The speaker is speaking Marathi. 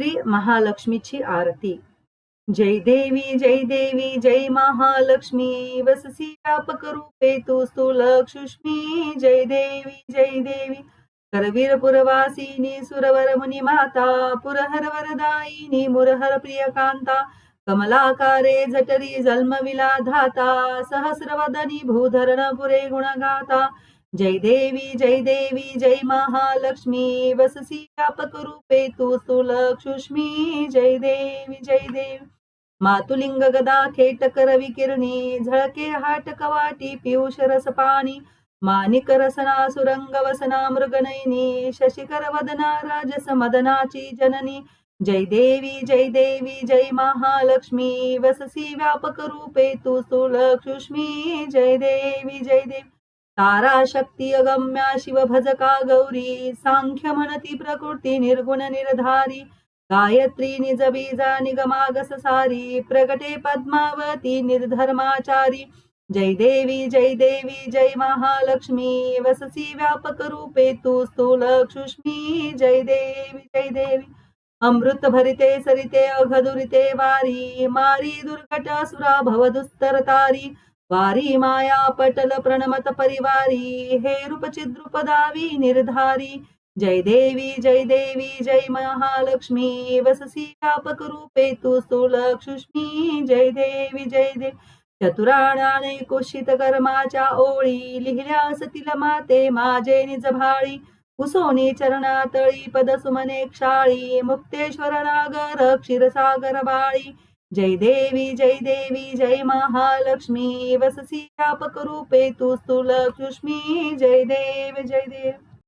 श्री महालक्ष्मीची आरती. जय देवी जय देवी जय महालक्ष्मी वससी व्यापक रूपे तू स्थूलक्ष्मी जय देवी जय देवी करवीर पुरवासिनी सुरवर मुनी माता पुरहर वरदायिनी मुरहर प्रिय कांता कमलाकारे जटरी जन्मविला धाता सहस्रवदनी भूधरण पुरे गुणगाता जय देवी जय देवी जय महालक्ष्मी वससी व्यापक रूपे तू स्थूलक्ष्मी जय देवी जय देवी. मातुलिंग गदा खेटकर विकिरणी झळके हाट कवाटी पियुष रस पाणी मानिक रसना सुरंग वसना मृगनयनी शशिकर वदना राजस मदनाची जननी. जय देवी जय देवी जय महालक्ष्मी वससी व्यापक रूपे तू स्थूलक्ष्मी जय देवी जय देवी. ताराशक्ती अगम्या शिव भजका गौरी सांख्य म्हणती प्रकृती निर्गुण निर्धारी गायत्री निज बीजा निगमागस सारी प्रगटे पद्मावती निर्धर्माचारी जय देवी जय देवी जय महालक्ष्मी वससी व्यापक रूपे तू स्थूलक्ष्मी जय देवी जय देवी अमृत भरिते सरिते अघदुरिते वारी मारी दुर्घट असुरा भवदुस्तर तारी वारी माया पटल प्रणमत परिवारी हे रूपचिद्रुपदावी निर्धारी जय देवी जय देवी जय महालक्ष्मी वससी व्यापक रूपे तू स्थूलक्ष्मी जय देवी जय देवी चतुराणाने कुशित कर्माच्या ओळी लिहिल्या सतील माते माझे निज भाळी कुसोनी चरणातळी पद सुमने क्षाळी मुक्तेश्वर नागर क्षीरसागर बाळी जय देवी जय देवी जय महालक्ष्मी वससी व्यापक रूपे तू स्थूलक्ष्मी जय देव जय देव।